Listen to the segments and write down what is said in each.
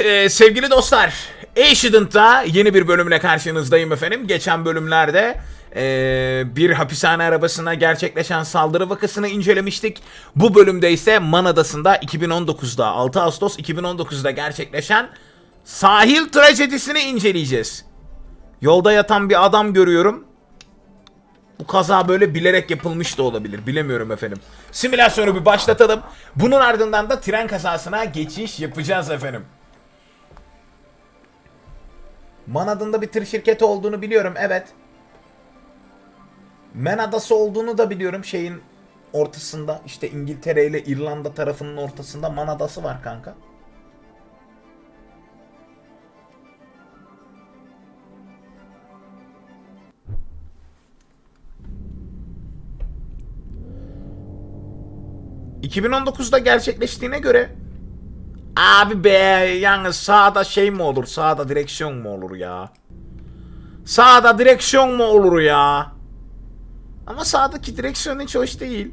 Ee, sevgili dostlar, Accident'ta yeni bir bölümle karşınızdayım efendim. Geçen bölümlerde ee, bir hapishane arabasına gerçekleşen saldırı vakasını incelemiştik. Bu bölümde ise Man Adası'nda 2019'da 6 Ağustos 2019'da gerçekleşen sahil trajedisini inceleyeceğiz. Yolda yatan bir adam görüyorum. Bu kaza böyle bilerek yapılmış da olabilir. Bilemiyorum efendim. Simülasyonu bir başlatalım. Bunun ardından da tren kazasına geçiş yapacağız efendim. Man adında bir tır şirketi olduğunu biliyorum evet. Men adası olduğunu da biliyorum şeyin ortasında işte İngiltere ile İrlanda tarafının ortasında Man adası var kanka. ...2019'da gerçekleştiğine göre... Abi be yani sağda şey mi olur? Sağda direksiyon mu olur ya? Sağda direksiyon mu olur ya? Ama sağdaki direksiyon hiç hoş değil.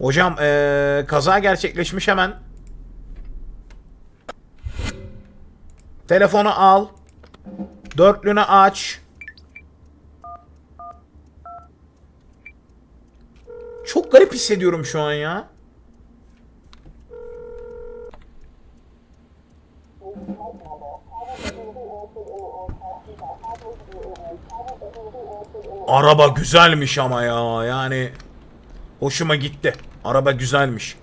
Hocam eee, kaza gerçekleşmiş hemen. Telefonu al. Dörtlünü aç. Çok garip hissediyorum şu an ya. Araba güzelmiş ama ya. Yani hoşuma gitti. Araba güzelmiş.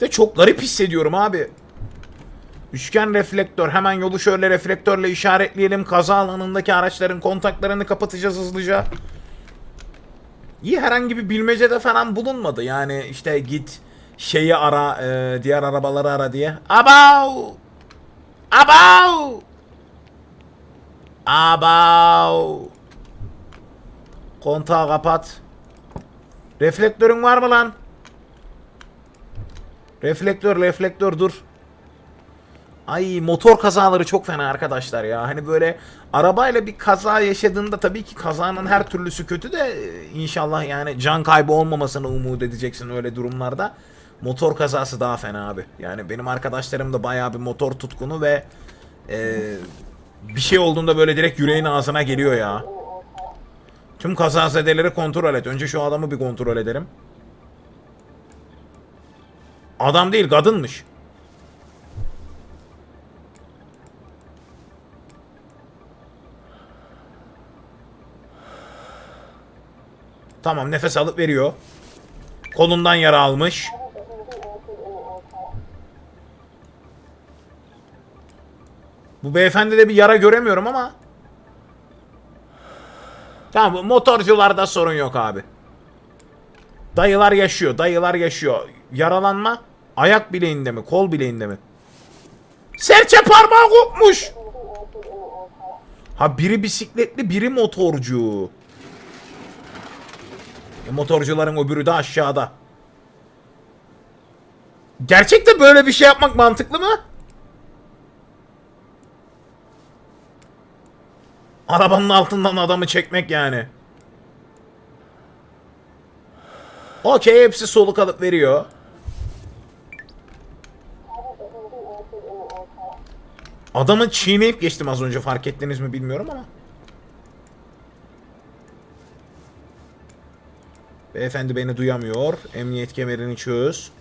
De çok garip hissediyorum abi. Üçgen reflektör. Hemen yolu şöyle reflektörle işaretleyelim. Kaza alanındaki araçların kontaklarını kapatacağız hızlıca. İyi herhangi bir bilmecede falan bulunmadı. Yani işte git şeyi ara, e, diğer arabaları ara diye. Abav! Abav! Abav! Kontağı kapat. Reflektörün var mı lan? Reflektör, reflektör dur. Ay motor kazaları çok fena arkadaşlar ya. Hani böyle arabayla bir kaza yaşadığında tabii ki kazanın her türlüsü kötü de e, inşallah yani can kaybı olmamasını umut edeceksin öyle durumlarda. Motor kazası daha fena abi. Yani benim arkadaşlarım da bayağı bir motor tutkunu ve e, bir şey olduğunda böyle direkt yüreğin ağzına geliyor ya. Tüm kazazedeleri kontrol et. Önce şu adamı bir kontrol ederim. Adam değil kadınmış. Tamam nefes alıp veriyor. Kolundan yara almış. Bu beyefendi de bir yara göremiyorum ama. Tamam motorcularda sorun yok abi. Dayılar yaşıyor, dayılar yaşıyor. Yaralanma ayak bileğinde mi, kol bileğinde mi? Serçe parmağı kopmuş. Ha biri bisikletli, biri motorcu. E, motorcuların öbürü de aşağıda. Gerçekte böyle bir şey yapmak mantıklı mı? Arabanın altından adamı çekmek yani. Okey hepsi soluk alıp veriyor. Adamı çiğneyip geçtim az önce fark ettiniz mi bilmiyorum ama. Beyefendi beni duyamıyor. Emniyet kemerini çöz.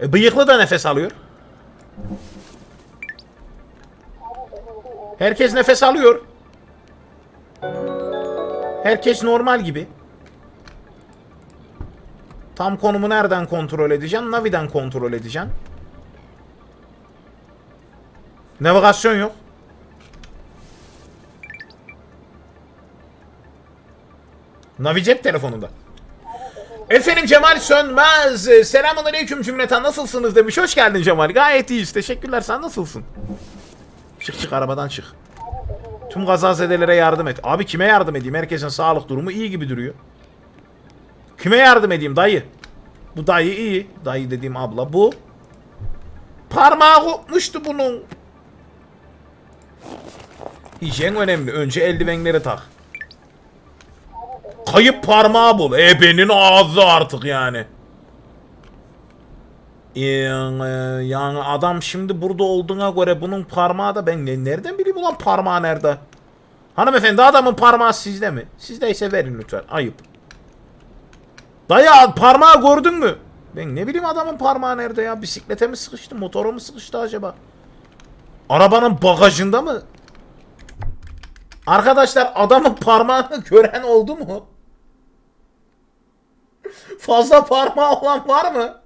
E, bıyıklı da nefes alıyor. Herkes nefes alıyor. Herkes normal gibi. Tam konumu nereden kontrol edeceğim? Navi'den kontrol edeceğim. Navigasyon yok. Navi cep telefonunda. Efendim Cemal Sönmez. Ee, Selamun aleyküm cümleten nasılsınız demiş. Hoş geldin Cemal. Gayet iyiyiz. Teşekkürler. Sen nasılsın? Çık çık arabadan çık. Tüm kazazedelere yardım et. Abi kime yardım edeyim? Herkesin sağlık durumu iyi gibi duruyor. Kime yardım edeyim dayı? Bu dayı iyi. Dayı dediğim abla bu. Parmağı kopmuştu bunun. Hijyen önemli. Önce eldivenleri tak. Kayıp parmağı bul. Ebenin ağzı artık yani. Ee, yani adam şimdi burada olduğuna göre bunun parmağı da ben ne- nereden bileyim ulan parmağı nerede? Hanımefendi adamın parmağı sizde mi? Sizdeyse verin lütfen. Ayıp. Dayı parmağı gördün mü? Ben ne bileyim adamın parmağı nerede ya? Bisiklete mi sıkıştı? Motora mı sıkıştı acaba? Arabanın bagajında mı? Arkadaşlar adamın parmağını gören oldu mu? Fazla parmağı olan var mı?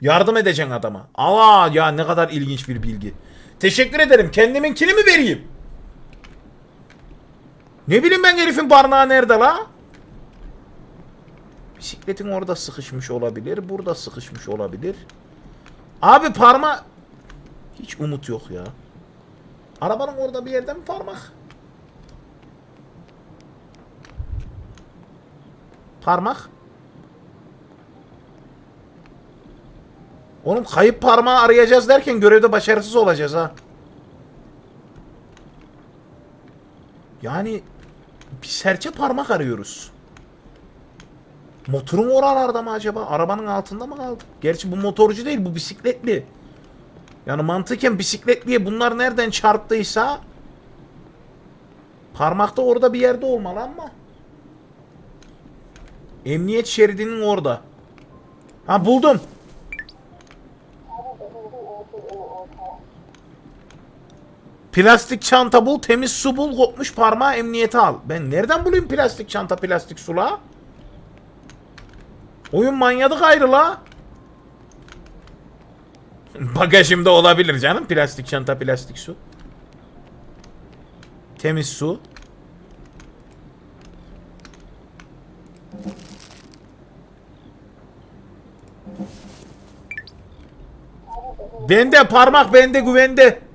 Yardım edeceksin adama. Allah ya ne kadar ilginç bir bilgi. Teşekkür ederim. Kendiminkini mi vereyim? Ne bileyim ben herifin barnağı nerede la? Bisikletin orada sıkışmış olabilir. Burada sıkışmış olabilir. Abi parma... Hiç umut yok ya. Arabanın orada bir yerde mi parmak? Parmak. Oğlum kayıp parmağı arayacağız derken görevde başarısız olacağız ha. Yani bir serçe parmak arıyoruz. Motorun oralarda mı acaba? Arabanın altında mı kaldı? Gerçi bu motorcu değil bu bisikletli. Yani mantıken bisikletliye bunlar nereden çarptıysa parmakta orada bir yerde olmalı ama. Emniyet şeridinin orada. Ha buldum. Plastik çanta bul, temiz su bul, kopmuş parmağı emniyete al. Ben nereden bulayım plastik çanta, plastik sula? Oyun manyadı gayrı la. Bagajımda olabilir canım plastik çanta, plastik su. Temiz su. Bende parmak bende güvende.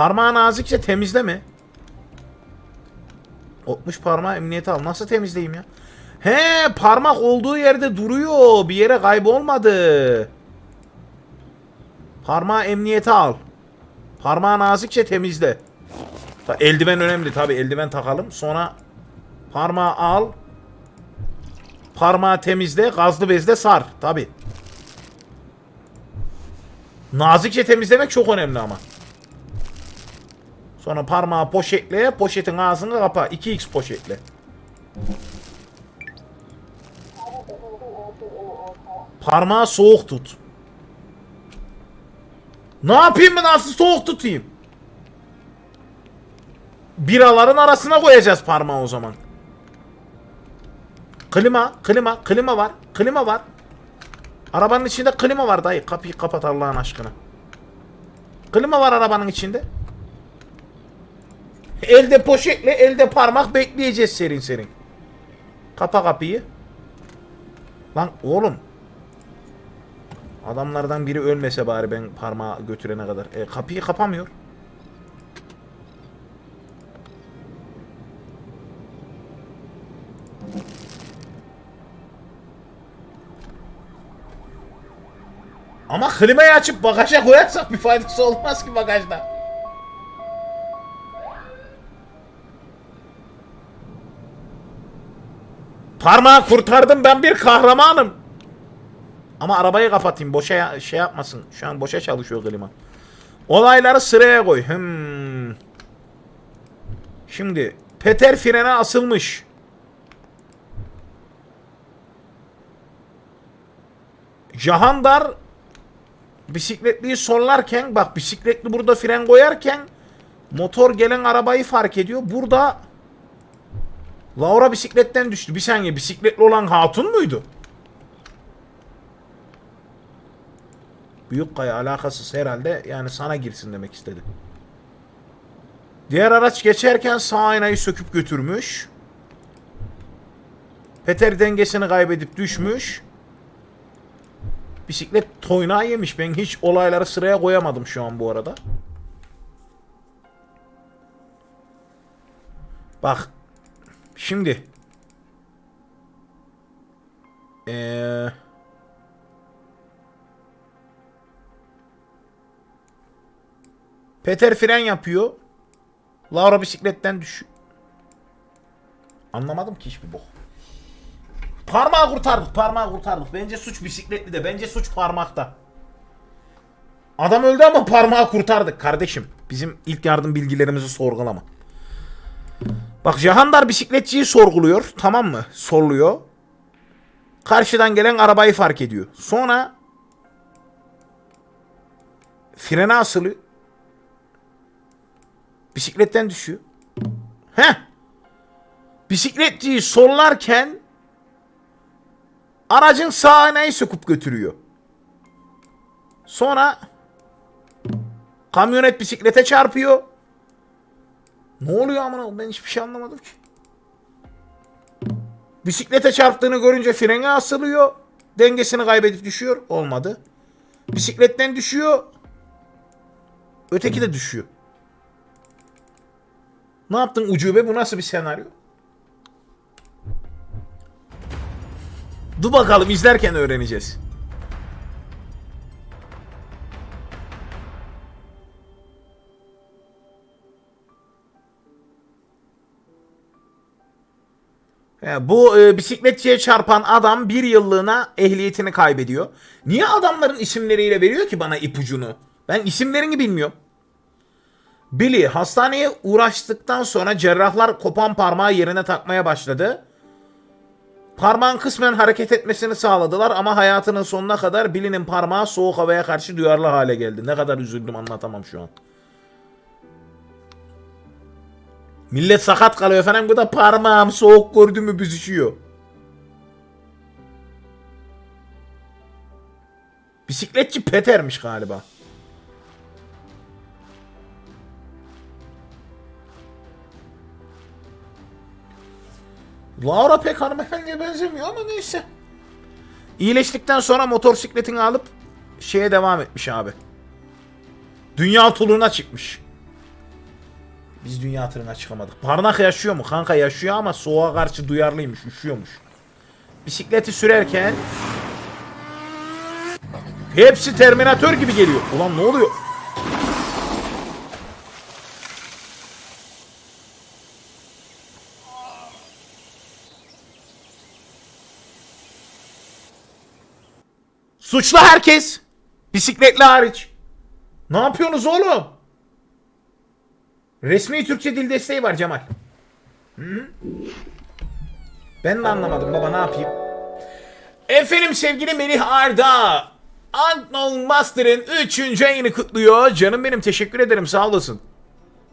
Parmağı nazikçe temizle mi? Kopmuş parmağı emniyete al. Nasıl temizleyeyim ya? He parmak olduğu yerde duruyor. Bir yere kaybolmadı. Parmağı emniyete al. Parmağı nazikçe temizle. Ta- eldiven önemli tabi eldiven takalım. Sonra parmağı al. Parmağı temizle. Gazlı bezle sar. Tabi. Nazikçe temizlemek çok önemli ama. Sonra parmağı poşetle, poşetin ağzını kapa. 2x poşetle. Parmağı soğuk tut. Ne yapayım ben nasıl soğuk tutayım? Biraların arasına koyacağız parmağı o zaman. Klima, klima, klima var. Klima var. Arabanın içinde klima var dayı. Kapıyı kapat Allah'ın aşkına. Klima var arabanın içinde. Elde poşetle, elde parmak bekleyeceğiz serin serin. Kapa kapıyı. Lan oğlum. Adamlardan biri ölmese bari ben parmağı götürene kadar. E, kapıyı kapamıyor. Ama klimayı açıp bagaja koyarsak bir faydası olmaz ki bagajda. Parmağı kurtardım ben bir kahramanım. Ama arabayı kapatayım boşa şey yapmasın. Şu an boşa çalışıyor klima. Olayları sıraya koy. Hmm. Şimdi Peter frene asılmış. Jahandar bisikletliyi sollarken bak bisikletli burada fren koyarken motor gelen arabayı fark ediyor. Burada Laura bisikletten düştü. Bir saniye bisikletli olan hatun muydu? Büyük kaya alakasız herhalde yani sana girsin demek istedi. Diğer araç geçerken sağ aynayı söküp götürmüş. Peter dengesini kaybedip düşmüş. Bisiklet toynağı yemiş. Ben hiç olayları sıraya koyamadım şu an bu arada. Bak. Şimdi. Eee... Peter fren yapıyor. Laura bisikletten düş. Anlamadım ki hiçbir bok. Parmağı kurtardık, parmağı kurtardık. Bence suç bisikletli de, bence suç parmakta. Adam öldü ama parmağı kurtardık kardeşim. Bizim ilk yardım bilgilerimizi sorgulama. Bak Cahandar bisikletçiyi sorguluyor, tamam mı? Soruluyor. Karşıdan gelen arabayı fark ediyor. Sonra frene asılıyor. Bisikletten düşüyor. Heh. Bisikletçiyi sollarken aracın sağına söküp götürüyor. Sonra kamyonet bisiklete çarpıyor. Ne oluyor amına ben hiçbir şey anlamadım ki. Bisiklete çarptığını görünce frene asılıyor. Dengesini kaybedip düşüyor. Olmadı. Bisikletten düşüyor. Öteki de düşüyor. Ne yaptın ucube? Bu nasıl bir senaryo? Dur bakalım izlerken öğreneceğiz. Bu e, bisikletçiye çarpan adam bir yıllığına ehliyetini kaybediyor. Niye adamların isimleriyle veriyor ki bana ipucunu? Ben isimlerini bilmiyorum. Billy hastaneye uğraştıktan sonra cerrahlar kopan parmağı yerine takmaya başladı. Parmağın kısmen hareket etmesini sağladılar ama hayatının sonuna kadar Billy'nin parmağı soğuk havaya karşı duyarlı hale geldi. Ne kadar üzüldüm anlatamam şu an. Millet sakat kalıyor efendim bu da parmağım soğuk gördü mü büzüşüyor. Bisikletçi Peter'miş galiba. Laura pek hanımefendiye benzemiyor ama neyse. İyileştikten sonra motosikletini alıp şeye devam etmiş abi. Dünya turuna çıkmış. Biz dünya turuna çıkamadık. Parnak yaşıyor mu? Kanka yaşıyor ama soğuğa karşı duyarlıymış. Üşüyormuş. Bisikleti sürerken hepsi Terminator gibi geliyor. Ulan ne oluyor? Suçlu herkes. Bisikletli hariç. Ne yapıyorsunuz oğlum? Resmi Türkçe dil desteği var Cemal. Hı? Ben de anlamadım baba ne yapayım? Efendim sevgili Melih Arda. Unknown Master'ın 3. yayını kutluyor. Canım benim teşekkür ederim sağ olasın.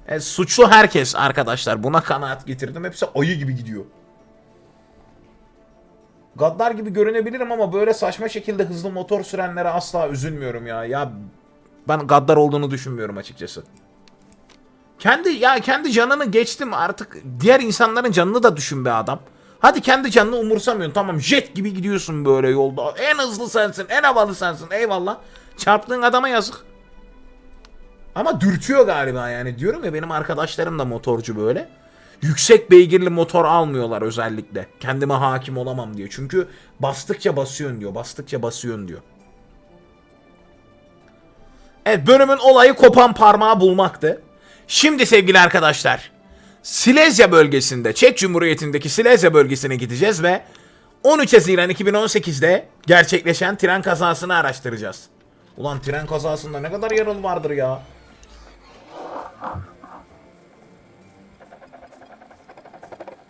E, suçlu herkes arkadaşlar. Buna kanaat getirdim. Hepsi ayı gibi gidiyor. Gaddar gibi görünebilirim ama böyle saçma şekilde hızlı motor sürenlere asla üzülmüyorum ya. Ya ben gaddar olduğunu düşünmüyorum açıkçası. Kendi ya kendi canını geçtim artık diğer insanların canını da düşün be adam. Hadi kendi canını umursamıyorsun tamam jet gibi gidiyorsun böyle yolda. En hızlı sensin en havalı sensin eyvallah. Çarptığın adama yazık. Ama dürtüyor galiba yani diyorum ya benim arkadaşlarım da motorcu böyle. Yüksek beygirli motor almıyorlar özellikle. Kendime hakim olamam diyor. Çünkü bastıkça basıyorsun diyor. Bastıkça basıyorsun diyor. Evet bölümün olayı kopan parmağı bulmaktı. Şimdi sevgili arkadaşlar Silezya bölgesinde Çek Cumhuriyeti'ndeki Silezya bölgesine gideceğiz ve 13 Haziran 2018'de gerçekleşen tren kazasını araştıracağız. Ulan tren kazasında ne kadar yaralı vardır ya.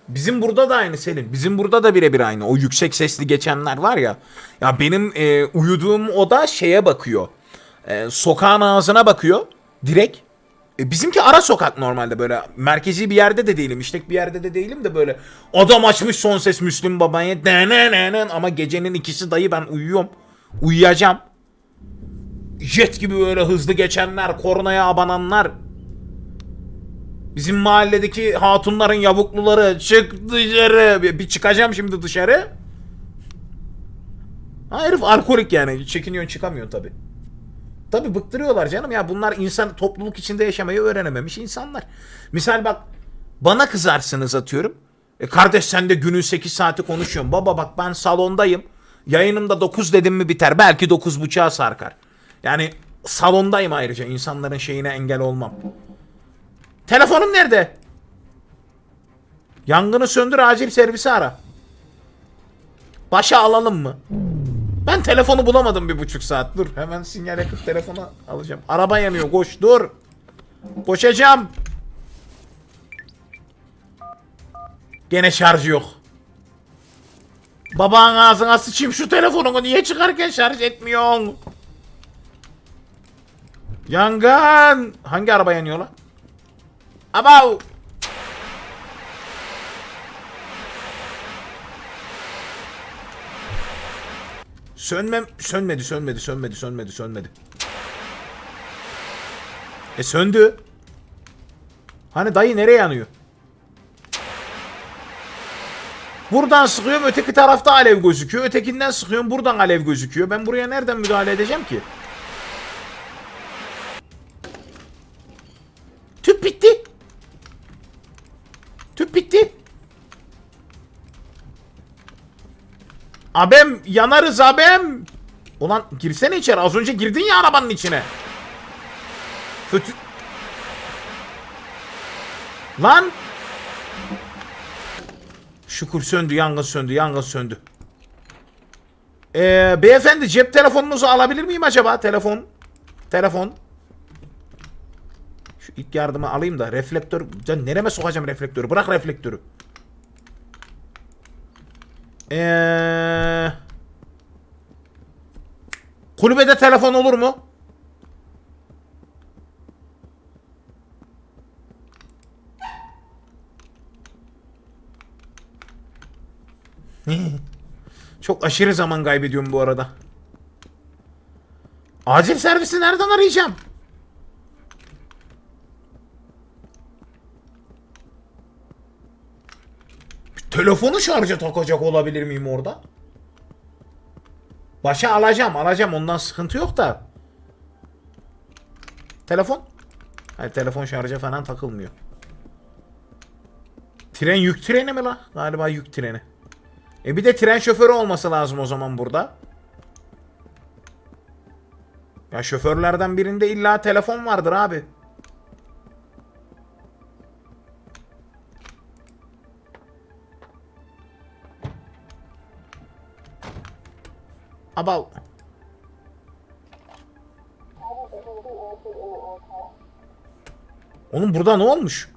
Bizim burada da aynı Selim. Bizim burada da birebir aynı. O yüksek sesli geçenler var ya. Ya benim e, uyuduğum oda şeye bakıyor. E, sokağın ağzına bakıyor. Direkt. E, bizimki ara sokak normalde böyle. Merkezi bir yerde de değilim. işlek bir yerde de değilim de böyle. Adam açmış son ses Müslüm Baba'ya. Denenenen. Ama gecenin ikisi dayı ben uyuyorum. Uyuyacağım. Jet gibi böyle hızlı geçenler. Kornaya abananlar. Bizim mahalledeki hatunların yavukluları çık dışarı. Bir çıkacağım şimdi dışarı. Ha herif alkolik yani. Çekiniyorsun çıkamıyorsun tabi. Tabi bıktırıyorlar canım ya bunlar insan topluluk içinde yaşamayı öğrenememiş insanlar. Misal bak bana kızarsınız atıyorum. E kardeş sen de günün 8 saati konuşuyorsun. Baba bak ben salondayım. Yayınımda 9 dedim mi biter. Belki 9.30'a sarkar. Yani salondayım ayrıca insanların şeyine engel olmam. Telefonum nerede? Yangını söndür acil servisi ara. Başa alalım mı? Ben telefonu bulamadım bir buçuk saat. Dur hemen sinyal yakıp telefonu alacağım. Araba yanıyor koş dur. Koşacağım. Gene şarj yok. Babanın ağzına sıçayım şu telefonunu niye çıkarken şarj etmiyorsun? Yangın. Hangi araba yanıyor lan? Abav. Sönmem sönmedi sönmedi sönmedi sönmedi sönmedi. E söndü. Hani dayı nereye yanıyor? Buradan sıkıyorum öteki tarafta alev gözüküyor. Ötekinden sıkıyorum buradan alev gözüküyor. Ben buraya nereden müdahale edeceğim ki? Tüp bitti. Abem yanarız abem. Ulan girsene içeri. Az önce girdin ya arabanın içine. Kötü... Lan! Şükür söndü, yangın söndü, yangın söndü. Ee, beyefendi cep telefonunuzu alabilir miyim acaba? Telefon. Telefon. Şu ilk yardımı alayım da reflektör... Can nereme sokacağım reflektörü? Bırak reflektörü. Ee, kulübede telefon olur mu? Çok aşırı zaman kaybediyorum bu arada. Acil servisi nereden arayacağım? Telefonu şarja takacak olabilir miyim orada? Başa alacağım alacağım ondan sıkıntı yok da. Telefon? Hayır telefon şarja falan takılmıyor. Tren yük treni mi la? Galiba yük treni. E bir de tren şoförü olması lazım o zaman burada. Ya şoförlerden birinde illa telefon vardır abi. About. Oğlum burada ne olmuş?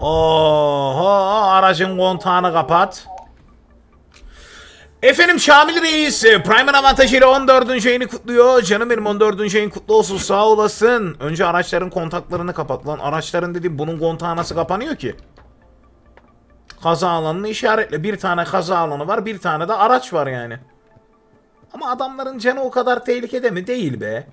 Oho aracın kontağını kapat. Efendim Şamil Reis Prime'ın avantajıyla 14. yayını kutluyor. Canım benim 14. yayın kutlu olsun sağ olasın. Önce araçların kontaklarını kapat lan. Araçların dedim bunun kontağı nasıl kapanıyor ki? Kaza alanını işaretle. Bir tane kaza alanı var bir tane de araç var yani. Ama adamların canı o kadar tehlikede mi? Değil be.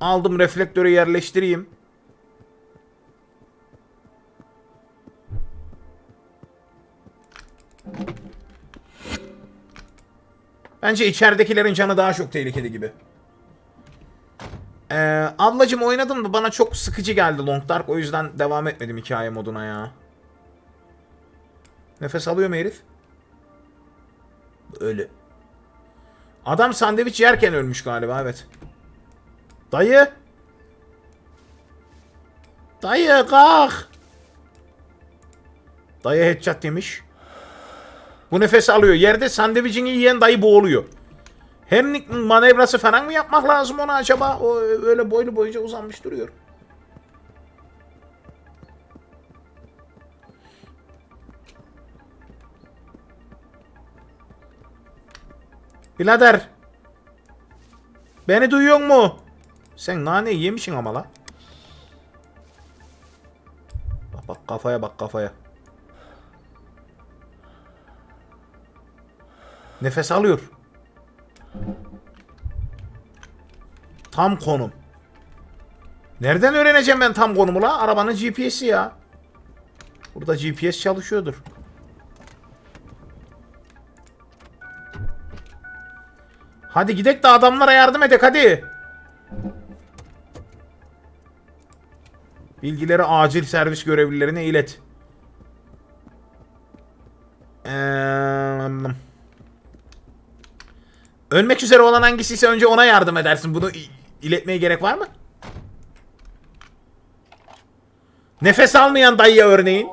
Aldım reflektörü yerleştireyim. Bence içeridekilerin canı daha çok tehlikeli gibi. Ee, ablacım oynadım da bana çok sıkıcı geldi Long Dark. O yüzden devam etmedim hikaye moduna ya. Nefes alıyor mu herif? Öyle. Adam sandviç yerken ölmüş galiba evet. Dayı. Dayı kalk. Dayı headshot demiş. Bu nefes alıyor. Yerde sandviçini yiyen dayı boğuluyor. Hem manevrası falan mı yapmak lazım ona acaba? O öyle boylu boyunca uzanmış duruyor. Birader. Beni duyuyor mu? Sen nane yemişsin ama la. Bak bak kafaya bak kafaya. Nefes alıyor. Tam konum. Nereden öğreneceğim ben tam konumu la? Arabanın GPS'i ya. Burada GPS çalışıyordur. Hadi gidek de adamlara yardım edek hadi. Bilgileri acil servis görevlilerine ilet. Eee... Ölmek üzere olan hangisiyse önce ona yardım edersin. Bunu iletmeye gerek var mı? Nefes almayan dayıya örneğin.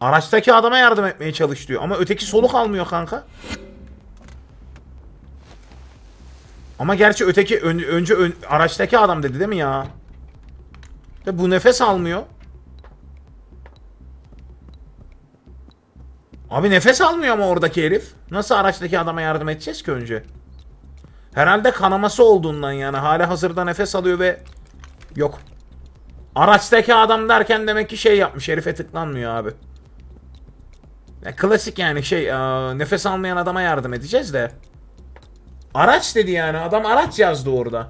Araçtaki adama yardım etmeye çalış diyor. Ama öteki soluk almıyor kanka. Ama gerçi öteki ön- önce ön- araçtaki adam dedi değil mi ya? Ve bu nefes almıyor. Abi nefes almıyor ama oradaki herif. Nasıl araçtaki adama yardım edeceğiz ki önce? Herhalde kanaması olduğundan yani hala hazırda nefes alıyor ve yok. Araçtaki adam derken demek ki şey yapmış herife tıklanmıyor abi. Ya klasik yani şey nefes almayan adama yardım edeceğiz de. Araç dedi yani adam araç yazdı orada.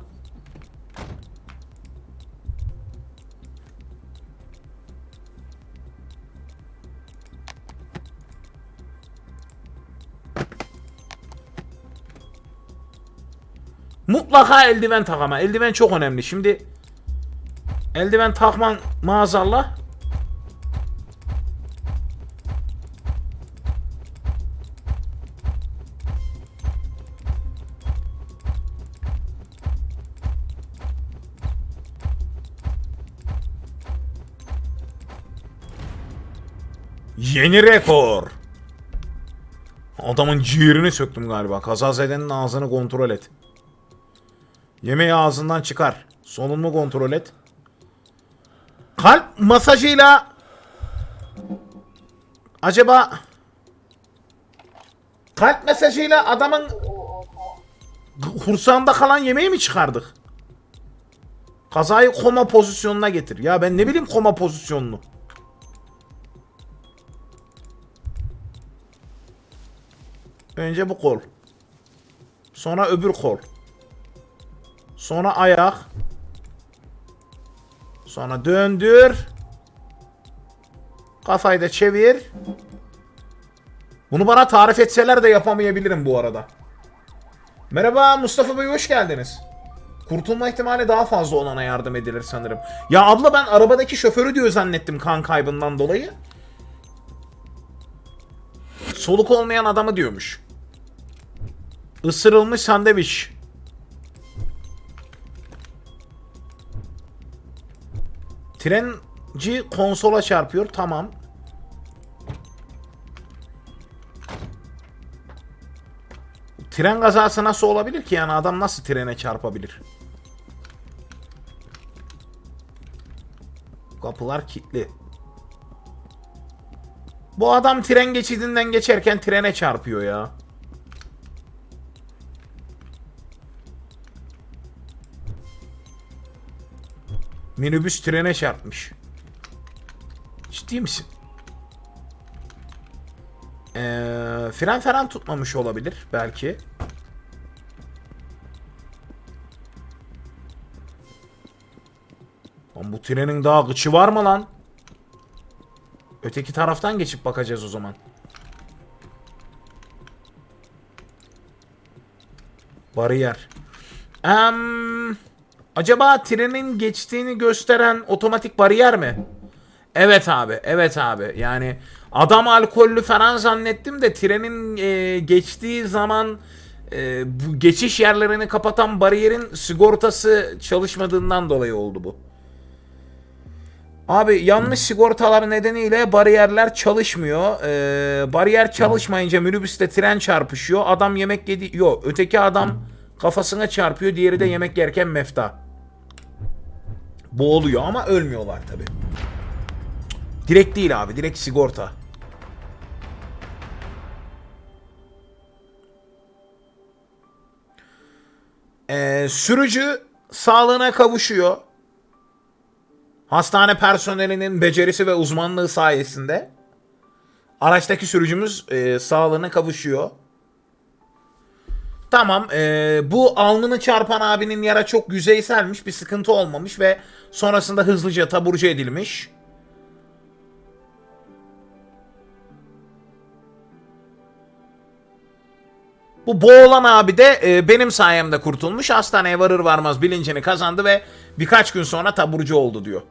Mutlaka eldiven tak ama. Eldiven çok önemli. Şimdi eldiven takman maazallah Yeni rekor. Adamın ciğerini söktüm galiba. Kazazedenin ağzını kontrol et. Yemeği ağzından çıkar. Solunma kontrol et. Kalp masajıyla acaba kalp masajıyla adamın kursağında kalan yemeği mi çıkardık? Kazayı koma pozisyonuna getir. Ya ben ne bileyim koma pozisyonunu. Önce bu kol. Sonra öbür kol. Sonra ayak. Sonra döndür. Kafayı da çevir. Bunu bana tarif etseler de yapamayabilirim bu arada. Merhaba Mustafa Bey hoş geldiniz. Kurtulma ihtimali daha fazla olana yardım edilir sanırım. Ya abla ben arabadaki şoförü diyor zannettim kan kaybından dolayı. Soluk olmayan adamı diyormuş. Isırılmış sandviç. Trenci konsola çarpıyor. Tamam. Tren kazası nasıl olabilir ki yani adam nasıl trene çarpabilir? Kapılar kilitli. Bu adam tren geçidinden geçerken trene çarpıyor ya. Minibüs trene çarpmış. Ciddi misin? Ee, fren falan tutmamış olabilir belki. Lan bu trenin daha gıçı var mı lan? Öteki taraftan geçip bakacağız o zaman. Bariyer. Em, acaba trenin geçtiğini gösteren otomatik bariyer mi? Evet abi, evet abi. Yani adam alkollü falan zannettim de trenin e, geçtiği zaman e, bu geçiş yerlerini kapatan bariyerin sigortası çalışmadığından dolayı oldu bu. Abi yanlış sigortalar nedeniyle bariyerler çalışmıyor. Ee, bariyer çalışmayınca minibüste tren çarpışıyor. Adam yemek yedi... Yok öteki adam kafasına çarpıyor. Diğeri de yemek yerken mefta. Boğuluyor ama ölmüyorlar tabi. Direkt değil abi. Direkt sigorta. Ee, sürücü sağlığına kavuşuyor. Hastane personelinin becerisi ve uzmanlığı sayesinde araçtaki sürücümüz e, sağlığına kavuşuyor. Tamam, e, bu alnını çarpan abinin yara çok yüzeyselmiş, bir sıkıntı olmamış ve sonrasında hızlıca taburcu edilmiş. Bu boğulan abi de e, benim sayemde kurtulmuş. Hastaneye varır varmaz bilincini kazandı ve birkaç gün sonra taburcu oldu diyor.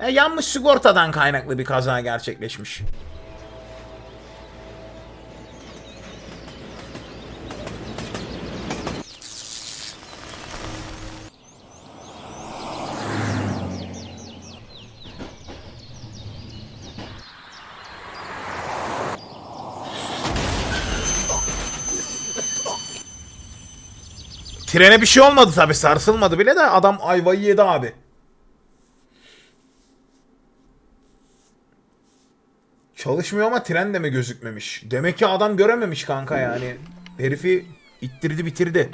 E, yanmış sigortadan kaynaklı bir kaza gerçekleşmiş. Trene bir şey olmadı tabi sarsılmadı bile de adam ayvayı yedi abi. Çalışmıyor ama tren de mi gözükmemiş? Demek ki adam görememiş kanka yani. Herifi ittirdi bitirdi.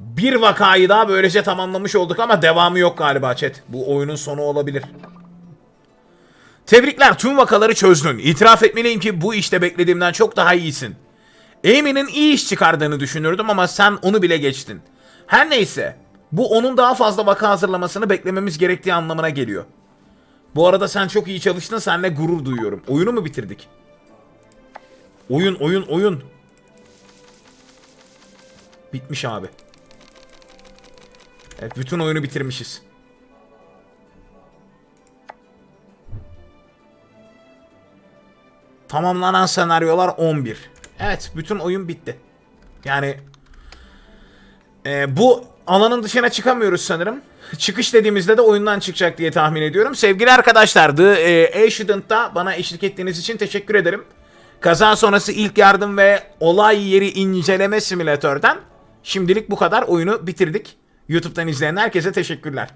Bir vakayı daha böylece tamamlamış olduk ama devamı yok galiba chat. Bu oyunun sonu olabilir. Tebrikler tüm vakaları çözdün. İtiraf etmeliyim ki bu işte beklediğimden çok daha iyisin. Amy'nin iyi iş çıkardığını düşünürdüm ama sen onu bile geçtin. Her neyse. Bu onun daha fazla vaka hazırlamasını beklememiz gerektiği anlamına geliyor. Bu arada sen çok iyi çalıştın. Seninle gurur duyuyorum. Oyunu mu bitirdik? Oyun, oyun, oyun. Bitmiş abi. Evet, bütün oyunu bitirmişiz. Tamamlanan senaryolar 11. Evet, bütün oyun bitti. Yani e, bu alanın dışına çıkamıyoruz sanırım. Çıkış dediğimizde de oyundan çıkacak diye tahmin ediyorum. Sevgili arkadaşlar, The e, Accident'ta bana eşlik ettiğiniz için teşekkür ederim. Kaza sonrası ilk yardım ve olay yeri inceleme simülatörden şimdilik bu kadar oyunu bitirdik. YouTube'dan izleyen herkese teşekkürler.